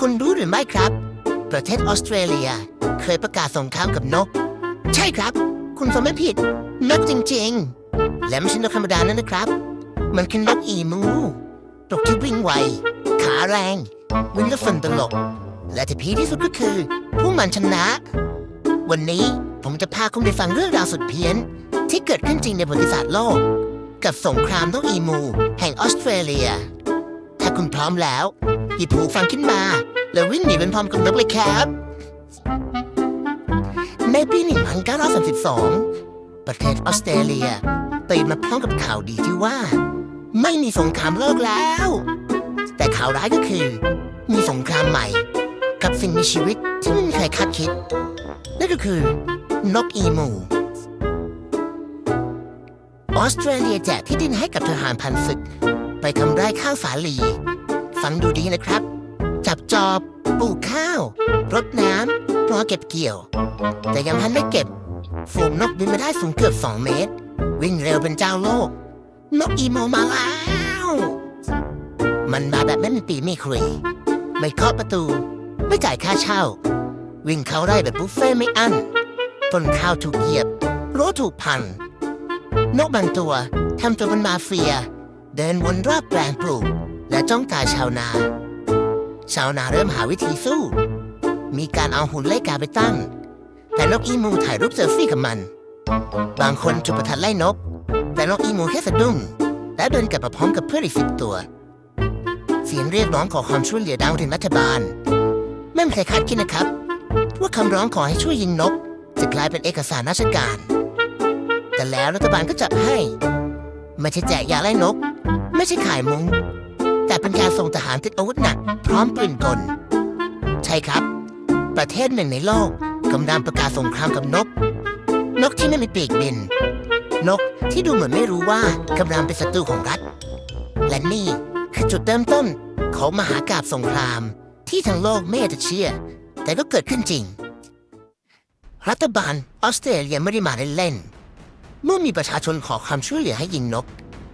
คุณรู้หรือไม่ครับ ประเทศออสเตรเลีย เคยประกาศสงครามกับนก ใช่ครับ คุณฟังไม่ผิด นกจริงๆ และไม่ใช่นกธรรมดานั่นนะครับ มันคือนกอีมูนกที่วิ่งไว ขาแรง วิ่งและฟันตลก และที่พีที่สุดก็คือพวกมันชนะ วันนี้ผมจะพาคุณไปฟังเรื่องราวสุดเพี้ยน ที่เกิดขึ้นจริงในประวัติศาสตร์โลก กับสงครามนกอีมู แห่งออสเตรเลีย ถ้าคุณพร้อมแล้ว หยิบหูฟังขึ้นมา แล้ววิ่งหนีเป็นพร้อมกับนกเลยครับ ในปี 1932 ประเทศออสเตรเลียตื่นมาพร้อมกับข่าวดีที่ว่า ไม่มีสงครามโลกแล้ว แต่ข่าวร้ายก็คือ มีสงครามใหม่ กับสิ่งมีชีวิตที่ไม่มีใครคาดคิด นั่นก็คือนกอีมูออสเตรเลียแจกที่ดินให้กับทหารพันศึก ไปทำไร่ข้าวสาลี ฟังดูดีนะครับ จับจอบ ปลูกข้าว รดน้ำรอเก็บเกี่ยว แต่ยังทันไม่เก็บ ฝูงนกบินมาได้สูงเกือบสองเมตร วิ่งเร็วเป็นเจ้าโลก นกอีโมมาแล้ว มันมาแบบไม่มีปีไม่คุย ไม่เคาะประตู ไม่จ่ายค่าเช่า วิ่งเข้าไร่แบบบุฟเฟ่ไม่อั้น ต้นข้าวถูกเหยียบรั้วถูกพัน นกบางตัวทำตัวเป็นมาเฟีย เดินวนรอบแปลงปลูก และจ้องตาชาวนา ชาวนาเริ่มหาวิธีสู้ มีการเอาหุ่นไล่กาไปตั้ง แต่นกอีมูถ่ายรูปเซลฟี่กับมัน บางคนจุดประทัดไล่นก แต่นกอีมูแค่สะดุ้ง และเดินกลับมาพร้อมกับเพื่อนอีกสิบตัว เสียงเรียกร้องขอความช่วยเหลือดังถึงรัฐบาล ไม่มีใครคาดคิดนะครับว่าคำร้องขอให้ช่วยยิงนก จะกลายเป็นเอกสารราชการ แต่แล้วรัฐบาลก็จัดให้ ไม่ใช่แจกยาไล่นก ไม่ใช่ขายมุง้ง แต่เป็นการส่งทหารติดอาวุธหนักพร้อมปืนกล ใช่ครับ ประเทศหนึ่งในโลกกำลังประกาศสงครามกับนก นกที่ไม่มีปีกบิน นกที่ดูเหมือนไม่รู้ว่ากำลังเป็นศัตรูของรัฐ และนี่คือจุดเริ่มต้นของมหากาบสงคราม ที่ทั้งโลกไม่อยากจะเชื่อ แต่ก็เกิดขึ้นจริง รัฐบาลออสเตรเลียไม่ได้มาเล่นๆเมื่อมีประชาชนขอความช่วยเหลือให้ยิงนก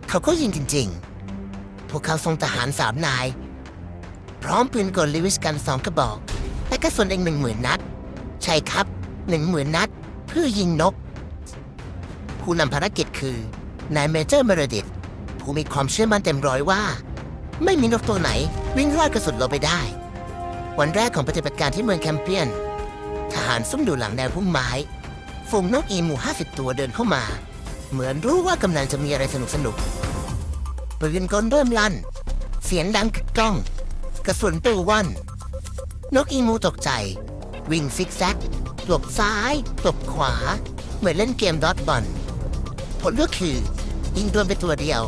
เขาก็ยิงจริง ๆ พวกเขาส่งทหารสามนาย พร้อมปืนกลลิวิสกันสองกระบอก และกระสุนอีกหนึ่งหมื่นนัด ใช่ครับหนึ่งหมื่นนัด เพื่อยิงนก ผู้นำภารกิจคือนายเมเจอร์เมเรดิตผู้มีความเชื่อมั่นเต็มร้อยว่า ไม่มีนกตัวไหนวิ่งรอดกระสุนเราไปได้ วันแรกของปฏิบัติการที่เมืองแคมเปียน ทหารซุ่มดูหลังแนวพุ่มไม้ ฝูงนกอีหมูห้าสิบตัวเดินเข้ามา เหมือนรู้ว่ากำลังจะมีอะไรสนุกสนุก ปืนกลเริ่มลั่น เสียงดังกึกก้อง กระสุนปลิวว่อนนกอีมูตกใจ วิ่งซิกแซกหลบซ้ายหลบขวา เหมือนเล่นเกมดอทบอลผลก็คือยิงโดนไปตัวเดียว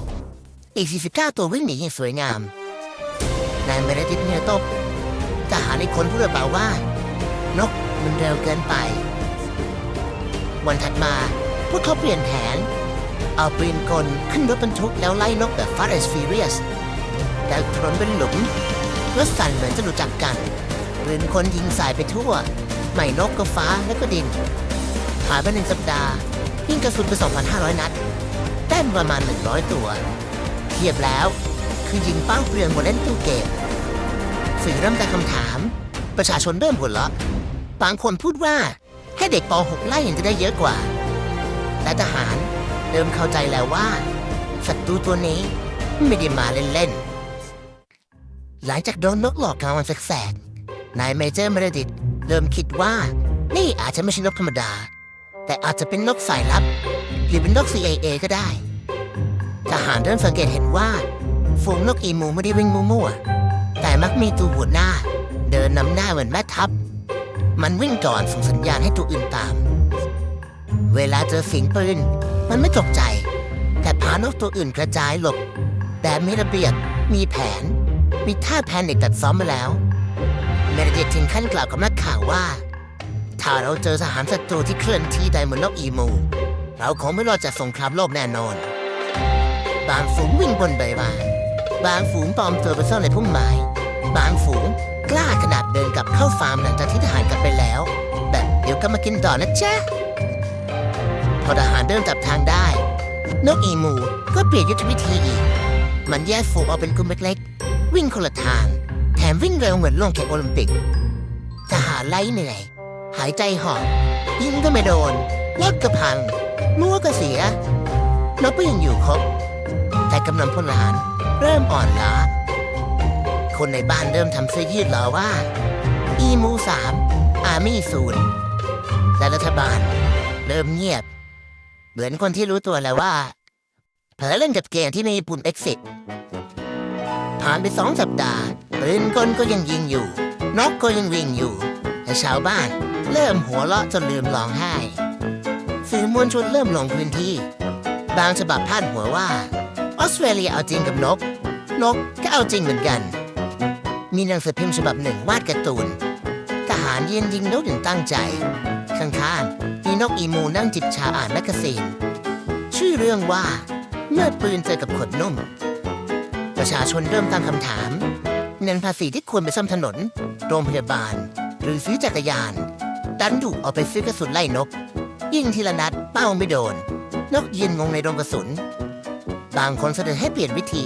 อีก 49 ตัววิ่งหนีอย่างสวยงาม นายเมรดิตเนียตบทหารอีกคนพูดเบาว่า นกมันเร็วเกินไป วันถัดมาพวกเขาเปลี่ยนแผน เอาปืนกลขึ้นรถบรรทุกแล้วไล่นกแบบ Fast and Furious แต่ถนนเป็นหลุมรถสั่นเหมือนจะหลุดจากกันปืนคนยิงสายไปทั่วไม่นกก็ฟ้าแล้วก็ดินผ่านไปหนึ่งสัปดาห์ยิงกระสุนไป 2,500 นัดแต้มประมาณ 100 ตัว เทียบแล้วคือยิงเป้าเปลืองบนเล่นตู้เกมสื่อเริ่มแตั้งคำถาม ประชาชนเริ่มหัวเราะบางคนพูดว่าให้เด็กป .6 ไล่ยังจะได้เยอะกว่า แต่ทหาร เริ่มเข้าใจแล้วว่าศัตรูตัวนี้ไม่ได้มาเล่นๆ หลังจากโดนนกหลอกกลางวันแสกๆนายเมเจอร์เมเรดิตเริ่มคิดว่า นี่อาจจะไม่ใช่นกธรรมดา แต่อาจจะเป็นนกสายลับ หรือเป็นนก CIA ก็ได้ ทหารเริ่มสังเกตเห็นว่า ฝูงนกอีมูไม่ได้วิ่งมั่วๆ แต่มักมีตัวหัวหน้า เดินนำหน้าเหมือนแม่ทัพ มันวิ่งก่อนส่งสัญญาณให้ตัวอื่นตาม เวลาเจอเสียงปืน มันไม่ตกใจ แต่พานกตัวอื่นกระจายหลบ แต่มีระเบียบมีแผน มีท่าแพนิกตัดซ้อมมาแล้ว เมรเดตถึงขั้นกล่าวกับนักข่าวว่า ถ้าเราเจอทหารศัตรูที่เคลื่อนที่ได้เหมือนนกอีมู เราคงไม่รอดจากสงครามโลกแน่นอน บางฝูงวิ่งบนใบไม้บางฝูงปลอมตัวไปซ่อนในพุ่มไม้ บางฝูงกล้าขนาดเดินกลับเข้าฟาร์มหลังจากที่ทหารกลับไปแล้ว แบบเดี๋ยวก็มากินต่อนะจ๊ะ พอทหารเริ่มจับทางได้ นกอีมูก็เปลี่ยนยุทธวิธีอีก มันแยกฝูงออกเป็นกลุ่มเล็กๆ วิ่งคนละทางแทนมวิ่งเร็วเหมือนลงแข่งโอลิมปิก ทหารไล่เหนื่อย หายใจหอบยิงก็ไม่โดนรถก็พังมั่วก็เสียนกก็ยังอยู่ครบ แต่กำลังพลทหารเริ่มอ่อนล้า คนในบ้านเริ่มทำเสื้อยืดล้อว่า อีมูสามอาร์มี่ศูนย์และรัฐบาล เริ่มเงียบ เหมือนคนที่รู้ตัวแล้วว่า เผลอเล่นกับเกมที่มีปุ่ม exit ผ่านไปสองสัปดาห์ปืนกลก็ยังยิงอยู่ นกก็ยังวิ่งอยู่แต่ชาวบ้าน เริ่มหัวเราะจนลืมร้องไห้ สื่อมวลชนเริ่มลงพื้นที่ บางฉบับพาดหัวว่า ออสเตรเลียเอาจริงกับนก นกก็เอาจริงเหมือนกัน มีหนังสือพิมพ์ฉบับหนึ่งวาดการ์ตูน ทหารเยืนยิงนกอย่างตั้งใจ ข้างๆ มีนกอีมูนั่งจิบชาอ่านแมกกาซีน ชื่อเรื่องว่า เมื่อปืนเจอกับขนนุ่ม ประชาชนเริ่มตั้งคำถาม เงินภาษีที่ควรไปซ่อมถนน โรงพยาบาล หรือซื้อจักรยาน ดันถูกเอาไปซื้อกระสุนไล่นก ยิงทีละนัดเป้าไม่โดน นกยืนงงในโรงกระสุน บางคนเสนอให้เปลี่ยนวิธี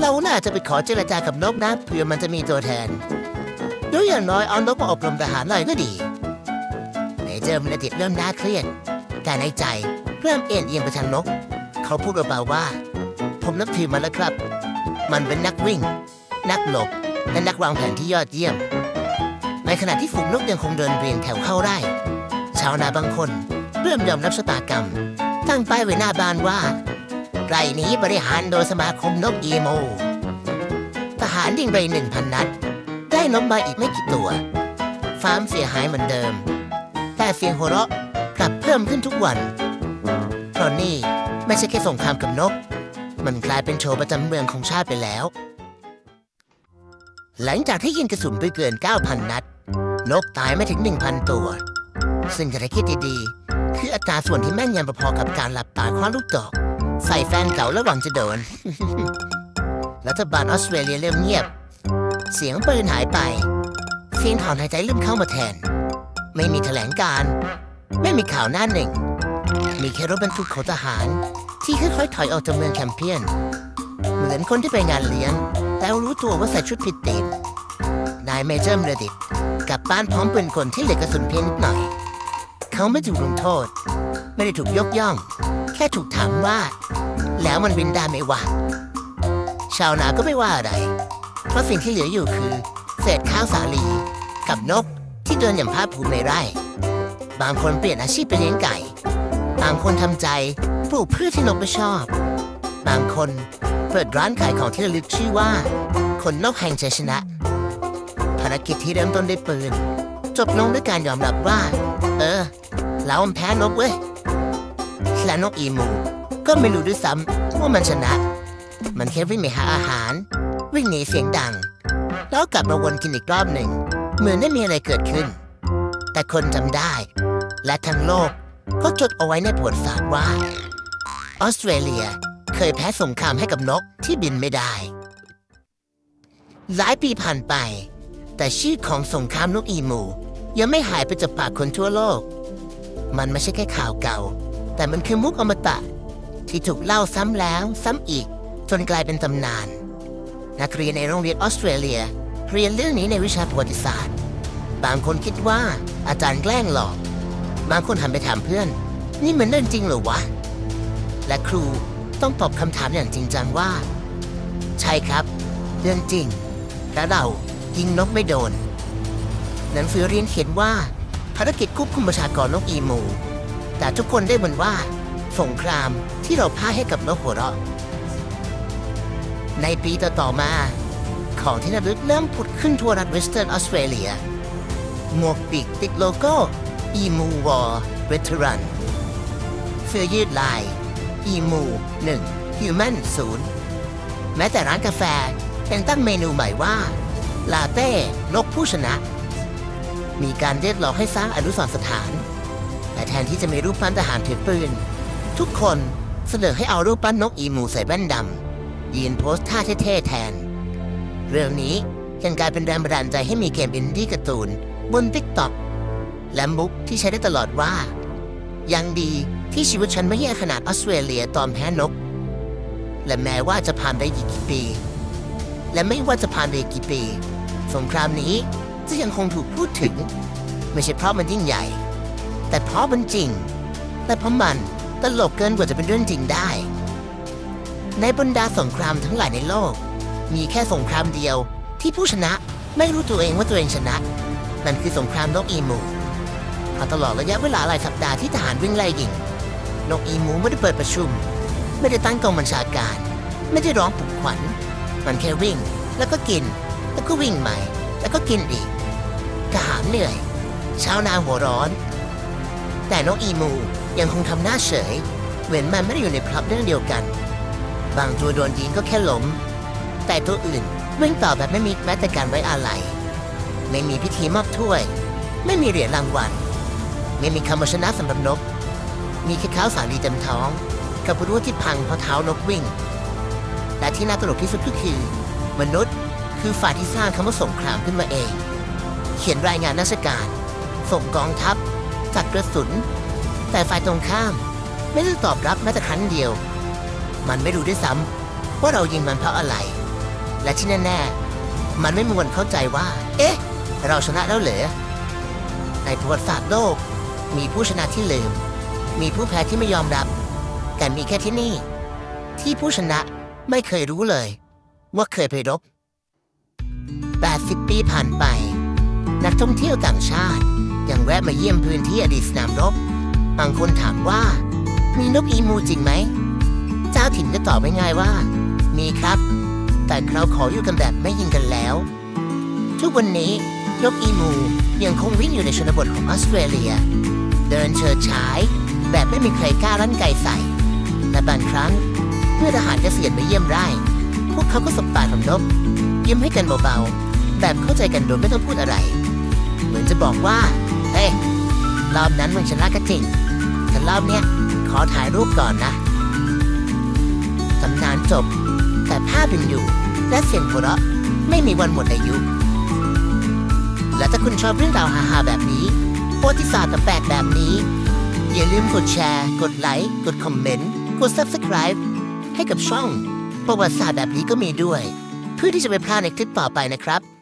เราน่าจะไปขอเจรจากับนกนะเผื่อมันจะมีตัวแทนหรืออย่างน้อยเอานกมาอบรมทหารหน่อยก็ดี เมเจอร์มันติดเริ่มน่าเครียด แต่ในใจเริ่มเอ็นเอียงไปทางนก เขาพูดเบาๆว่า ผมนับถือมันแล้วครับ มันเป็นนักวิ่ง นักหลบ และนักวางแผนที่ยอดเยี่ยม ในขณะที่ฝูงนกยังคงเดินเรียงแถวเข้าไร่ชาวนาบางคนเริ่มยอมรับชะตากรรม ตั้งป้ายไว้หน้าบ้านว่าไร่นี้บริหารโดยสมาคมนกอีโมทหารยิงไปหนึ่งพันนัด ได้นกมาอีกไม่กี่ตัว ฟาร์มเสียหายเหมือนเดิม เสียงหัวเราะกลับเพิ่มขึ้นทุกวัน เพราะนี่ไม่ใช่แค่สงครามกับนก มันกลายเป็นโชว์ประจำเมืองของชาติไปแล้ว หลังจากที่ยิงกระสุนไปเกิน 9,000 นัด นกตายไม่ถึง 1,000 ตัว ซึ่งถ้าคิดดีๆ คืออัตราส่วนที่แม่นยำพอๆกับการหลับตาคว้าลูกดอก ใส่แฟนเก่าแล้วหวังจะโดน รัฐบาลออสเตรเลียเริ่มเงียบ เสียงปืนหายไปเสียงถอนหายใจเริ่มเข้ามาแทน ไม่มีแถลงการ์ไม่มีข่าวหน้าหนึ่ง มีแค่รถบรรทุกของทหาร ที่ค่อยๆถอยออกจากเมืองแคมเปียน เหมือนคนที่ไปงานเลี้ยงแล้วรู้ตัวว่าใส่ชุดผิดธีมนายเมเจอร์เมเรดิตกลับบ้านพร้อมปืนกลที่เหลือกระสุนเพียงนิดหน่อย เขาไม่ถูกลงโทษ ไม่ได้ถูกยกย่อง แค่ถูกถามว่า แล้วมันบินได้ไหมวะชาวนาก็ไม่ว่าอะไร เพราะสิ่งที่เหลืออยู่คือ เศษข้าวสาลีกับนก เดินอย่างภาคภูมิในไร่ บางคนเปลี่ยนอาชีพไปเลี้ยงไก่ บางคนทำใจปลูกพืชที่นกไม่ชอบ บางคนเปิดร้านขายของที่ระลึกชื่อว่า คนนกแห่งชัยชนะ ภารกิจที่เริ่มต้นด้วยปืน จบลงด้วยการยอมรับว่า เออ เราแพ้นกเว้ย และนกอีมูก็ไม่รู้ด้วยซ้ำว่ามันชนะ มันแค่วิ่งไปหาอาหาร วิ่งหนีเสียงดัง แล้วกลับมาวนกินอีกรอบหนึ่ง เหมือนไม่มีอะไรเกิดขึ้น แต่คนจำได้ และทั้งโลกก็จดเอาไว้ในประวัติศาสตร์ว่า ออสเตรเลียเคยแพ้สงครามให้กับนกที่บินไม่ได้ หลายปีผ่านไป แต่ชื่อของสงครามนกอีมู ยังไม่หายไปจากปากคนทั่วโลก มันไม่ใช่แค่ข่าวเก่า แต่มันคือมุกอมตะ ที่ถูกเล่าซ้ำแล้วซ้ำอีก จนกลายเป็นตำนาน นักเรียนในโรงเรียนออสเตรเลีย เรียนเรื่องนี้ในวิชาประวัติศาสตร์ บางคนคิดว่าอาจารย์แกล้งหลอก บางคนหันไปถามเพื่อน นี่มันเรื่องจริงเหรอวะ และครูต้องตอบคำถามอย่างจริงจังว่า ใช่ครับ เรื่องจริง และเรายิงนกไม่โดน หนังสือเรียนเขียนว่าภารกิจควบคุมประชากรนกอีมู แต่ทุกคนได้บนว่า สงครามที่เราพ่ายให้กับนกหัวเราะ ในปีต่อๆมา ของที่ระลึกเริ่มผุดขึ้นทั่วรัฐเวสเทิร์นออสเตรเลีย หมวกปีกติดโลโก้ EMU War Veteran เสื้อยืดลาย EMU 1 Human 0 แม้แต่ร้านกาแฟยังตั้งเมนูใหม่ว่า ลาเต้นกผู้ชนะ มีการเรียกร้องให้สร้างอนุสรณ์สถาน แต่แทนที่จะมีรูปปั้นทหารถือปืน ทุกคนเสนอให้เอารูปปั้นนกอีมูใส่แว่นดำยืนโพสท่าเท่ๆแทน เรื่องนี้ยังกลายเป็นแรงบันดาลใจให้มีเกมอินดี้การ์ตูน บน t ิ k t o k และมุกที่ใช้ได้ตลอดว่า ยังดีที่ชีวิตฉันไม่แย่ขนาดออสเตรเลียตอนแพ้นก และแม้ว่าจะผ่านไปอีกกี่ปี และไม่ว่าจะผ่านไปกี่ปี สงครามนี้จะยังคงถูกพูดถึง ไม่ใช่เพราะมันยิ่งใหญ่ แต่เพราะมันจริงแต่เพราะมันตลกเกินกว่าจะเป็นเรื่องจริงได้ ในบรรดาสงครามทั้งหลายในโลก มีแค่สงครามเดียว ที่ผู้ชนะไม่รู้ตัวเองว่าตัวเองชนะ นั่นคือสงครามนกอีมูเพราะตลอดระยะเวลาหลายสัปดาห์ที่ทหารวิ่งไล่ยิงนกอีมูไม่ได้เปิดประชุม ไม่ได้ตั้งกองบัญชาการ ไม่ได้ร้องปลุกขวัญ มันแค่วิ่ง แล้วก็กิน แล้วก็วิ่งใหม่ แล้วก็กินอีกทหารเหนื่อยชาวนาหัวร้อน แต่นกอีมูยังคงทำหน้าเฉยเหมือนมันไม่ได้อยู่ในพลับเรื่องเดียวกัน บางตัวโดนยิงก็แค่ล้ม แต่ตัวอื่น วิ่งต่อแบบไม่มีแม้แต่การไว้อาลัยไม่มีพิธีมอบถ้วย ไม่มีเหรียญรางวัล ไม่มีคำชนะสำหรับนก มีแค่ข้าวสาลีเต็มท้อง กับรั้วที่พังเพราะเท้านกวิ่ง และที่น่าตลกที่สุดก็คือ มนุษย์คือฝ่ายที่สร้างคำว่าสงครามขึ้นมาเอง เขียนรายงานราชการ ส่งกองทัพ จัดกระสุน แต่ฝ่ายตรงข้าม ไม่ได้ตอบรับแม้แต่ครั้งเดียว มันไม่รู้ด้วยซ้ำว่าเรายิงมันเพราะอะไร และที่แน่ๆ มันไม่มีวันเข้าใจว่า เอ๊ะ เราชนะแล้วเหรอ ในประวัติศาสตร์โลก มีผู้ชนะที่ลืม มีผู้แพ้ที่ไม่ยอมรับ แต่มีแค่ที่นี่ ที่ผู้ชนะไม่เคยรู้เลย ว่าเคยไปรบ 80 ปีผ่านไป นักท่องเที่ยวต่างชาติยังแวะมาเยี่ยมพื้นที่อดีตสนามรบบางคนถามว่า มีนกอีมูจริงไหม เจ้าถิ่นก็ตอบไม่ง่ายว่า มีครับ แต่เราขออยู่กันแบบไม่ยิงกันแล้ว ทุกวันนี้นกอีมูยังคงวิ่งอยู่ในชนบทของออสเตรเลีย เดินเฉิดฉาย แบบไม่มีใครกล้าลั่นไกใส่และบางครั้งเมื่อทหารเกษียณมาเยี่ยมไร่พวกเขาก็สบตากับนกยิ้มให้กันเบาๆ แบบเข้าใจกันโดยไม่ต้องพูดอะไร เหมือนจะบอกว่า เฮ้ยรอบนั้นมึงชนะก็จริง แต่รอบเนี้ยขอถ่ายรูปก่อนนะ ตำนานจบ แต่ภาพยังอยู่ และเสียงหัวเราะไม่มีวันหมดอายุ และถ้าคุณชอบเรื่องราวฮาๆแบบนี้ประวัติศาสตร์แปลกแบบนี้ อย่าลืมกดแชร์ กดไลค์กดคอมเมนต์กด Subscribe ให้กับช่อง ประวัติศาสตร์แบบนี้ก็มีด้วย เพื่อที่จะไม่พลาดในคลิปต่อไปนะครับ